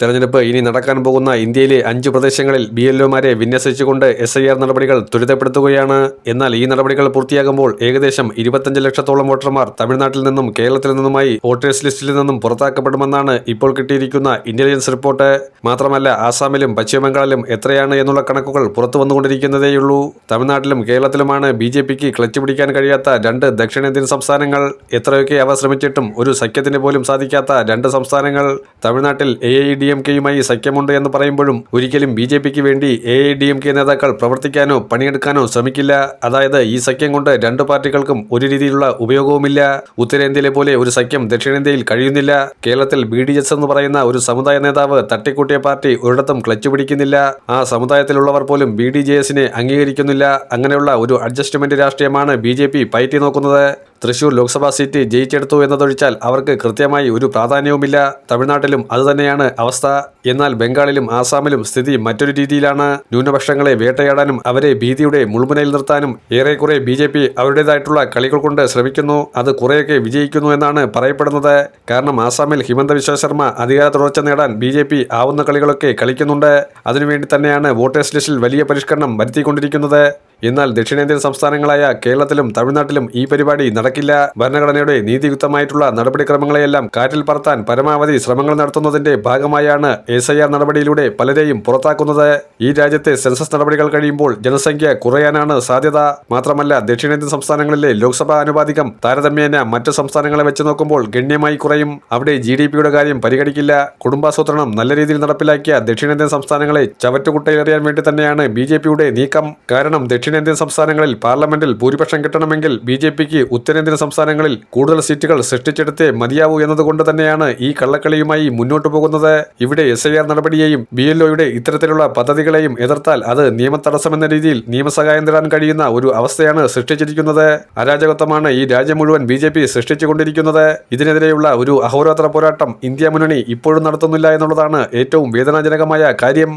തെരഞ്ഞെടുപ്പ് ഇനി നടക്കാൻ പോകുന്ന ഇന്ത്യയിലെ അഞ്ച് പ്രദേശങ്ങളിൽ ബി എൽ ഒമാരെ വിന്യസിച്ചുകൊണ്ട് എസ് ഐ ആർ നടപടികൾ ത്വരിതപ്പെടുത്തുകയാണ്. എന്നാൽ ഈ നടപടികൾ പൂർത്തിയാകുമ്പോൾ ഏകദേശം ഇരുപത്തഞ്ച് ലക്ഷത്തോളം വോട്ടർമാർ തമിഴ്നാട്ടിൽ നിന്നും കേരളത്തിൽ നിന്നുമായി വോട്ടേഴ്സ് ലിസ്റ്റിൽ നിന്നും പുറത്താക്കപ്പെടുമെന്നാണ് ഇപ്പോൾ കിട്ടിയിരിക്കുന്ന ഇന്റലിജൻസ് റിപ്പോർട്ട് മാത്രമല്ല ആസാമിലും പശ്ചിമബംഗാളിലും എത്രയാണ് എന്നുള്ള കണക്കുകൾ പുറത്തു വന്നുകൊണ്ടിരിക്കുന്നതേയുള്ളൂ. തമിഴ്നാട്ടിലും കേരളത്തിലുമാണ് ബി ജെ പിക്ക് ക്ലച്ച് പിടിക്കാൻ കഴിയാത്ത രണ്ട് ദക്ഷിണേന്ത്യൻ സംസ്ഥാനങ്ങൾ. എത്രയൊക്കെ അവ ശ്രമിച്ചിട്ടും ഒരു സഖ്യത്തിന് പോലും സാധിക്കാത്ത രണ്ട് സംസ്ഥാനങ്ങൾ. തമിഴ്നാട്ടിൽ എ ഐ ഡി എം കെയുമായി സഖ്യമുണ്ട് എന്ന് പറയുമ്പോഴും ഒരിക്കലും ബി ജെ പിക്ക് വേണ്ടി A I D M K നേതാക്കൾ പ്രവർത്തിക്കാനോ പണിയെടുക്കാനോ ശ്രമിക്കില്ല. അതായത് ഈ സഖ്യം കൊണ്ട് രണ്ട് പാർട്ടികൾക്കും ഒരു രീതിയിലുള്ള ഉപയോഗവുമില്ല. ഉത്തരേന്ത്യയിലെ പോലെ ഒരു സഖ്യം ദക്ഷിണേന്ത്യയിൽ കഴിയുന്നില്ല. കേരളത്തിൽ ബി ഡി എസ് എന്ന് പറയുന്ന ഒരു സമുദായ നേതാവ് തട്ടിക്കൂട്ടിയ പാർട്ടി ഒരിടത്തും ക്ലച്ച് പിടിക്കുന്നില്ല. ആ സമുദായത്തിലുള്ളവർ പോലും ബി ഡി ജെ എസിനെ അംഗീകരിക്കുന്നില്ല. അങ്ങനെയുള്ള ഒരു അഡ്ജസ്റ്റ്മെന്റ് രാഷ്ട്രീയമാണ് ബി ജെ പി പയറ്റി നോക്കുന്നത്. തൃശൂർ ലോക്സഭാ സീറ്റ് ജയിച്ചെടുത്തു എന്നതൊഴിച്ചാൽ അവർക്ക് കൃത്യമായി ഒരു പ്രാധാന്യവുമില്ല. തമിഴ്നാട്ടിലും അതുതന്നെയാണ് അവസ്ഥ. എന്നാൽ ബംഗാളിലും ആസാമിലും സ്ഥിതി മറ്റൊരു രീതിയിലാണ്. ന്യൂനപക്ഷങ്ങളെ വേട്ടയാടാനും അവരെ ഭീതിയുടെ മുൾമുനയിൽ നിർത്താനും ഏറെക്കുറെ ബി ജെ പി അവരുടേതായിട്ടുള്ള കളികൾ കൊണ്ട് ശ്രമിക്കുന്നു. അത് കുറേയൊക്കെ വിജയിക്കുന്നു എന്നാണ് പറയപ്പെടുന്നത്. കാരണം ആസാമിൽ ഹിമന്ത വിശ്വ ശർമ്മ അധികാര തുടർച്ച നേടാൻ ബി ജെ പി ആവുന്ന കളികളൊക്കെ കളിക്കുന്നുണ്ട്. അതിനുവേണ്ടി തന്നെയാണ് വോട്ടേഴ്സ് ലിസ്റ്റിൽ വലിയ പരിഷ്കരണം വരുത്തിക്കൊണ്ടിരിക്കുന്നത്. എന്നാൽ ദക്ഷിണേന്ത്യൻ സംസ്ഥാനങ്ങളായ കേരളത്തിലും തമിഴ്നാട്ടിലും ഈ പരിപാടി നടക്കില്ല. ഭരണഘടനയുടെ നീതിയുക്തമായിട്ടുള്ള നടപടിക്രമങ്ങളെയെല്ലാം കാറ്റിൽ പറത്താൻ പരമാവധി ശ്രമങ്ങൾ നടത്തുന്നതിന്റെ ഭാഗമായാണ് എസ് ഐ ആർ നടപടിയിലൂടെ പലരെയും പുറത്താക്കുന്നത്. ഈ രാജ്യത്തെ സെൻസസ് നടപടികൾ കഴിയുമ്പോൾ ജനസംഖ്യ കുറയാനാണ് സാധ്യത. മാത്രമല്ല ദക്ഷിണേന്ത്യൻ സംസ്ഥാനങ്ങളിലെ ലോക്സഭാ അനുപാതികം താരതമ്യേന മറ്റ് സംസ്ഥാനങ്ങളെ വെച്ച് നോക്കുമ്പോൾ ഗണ്യമായി കുറയും. അവിടെ ജി ഡി പിയുടെ കാര്യം പരിഗണിക്കില്ല. കുടുംബാസൂത്രണം നല്ല രീതിയിൽ നടപ്പിലാക്കിയ ദക്ഷിണേന്ത്യൻ സംസ്ഥാനങ്ങളെ ചവറ്റുകുട്ടയിലെറിയാൻ വേണ്ടി തന്നെയാണ് ബി ജെ പിയുടെ നീക്കം. കാരണം ദക്ഷിണേന്ത്യൻ സംസ്ഥാനങ്ങളിൽ പാർലമെന്റിൽ ഭൂരിപക്ഷം കിട്ടണമെങ്കിൽ ബി ജെ പിക്ക് ഉത്തരേന്ത്യൻ സംസ്ഥാനങ്ങളിൽ കൂടുതൽ സീറ്റുകൾ സൃഷ്ടിച്ചെടുത്തേ മതിയാവൂ എന്നതുകൊണ്ട് തന്നെയാണ് ഈ കള്ളക്കളിയുമായി മുന്നോട്ടു പോകുന്നത്. ഇവിടെ എസ് ഐ ആർ നടപടിയെയും ബി എൽ ഒയുടെ ഇത്തരത്തിലുള്ള പദ്ധതികളെയും എതിർത്താൽ അത് നിയമതടസ്സമെന്ന രീതിയിൽ നിയമസഹായം തേടാൻ കഴിയുന്ന ഒരു അവസ്ഥയാണ് സൃഷ്ടിച്ചിരിക്കുന്നത്. അരാജകത്വമാണ് ഈ രാജ്യം മുഴുവൻ ബി ജെ പി സൃഷ്ടിച്ചുകൊണ്ടിരിക്കുന്നത്. ഇതിനെതിരെയുള്ള ഒരു അഹോരാത്ര പോരാട്ടം ഇന്ത്യ മുന്നണി ഇപ്പോഴും നടത്തുന്നില്ല എന്നുള്ളതാണ് ഏറ്റവും വേദനാജനകമായ കാര്യം.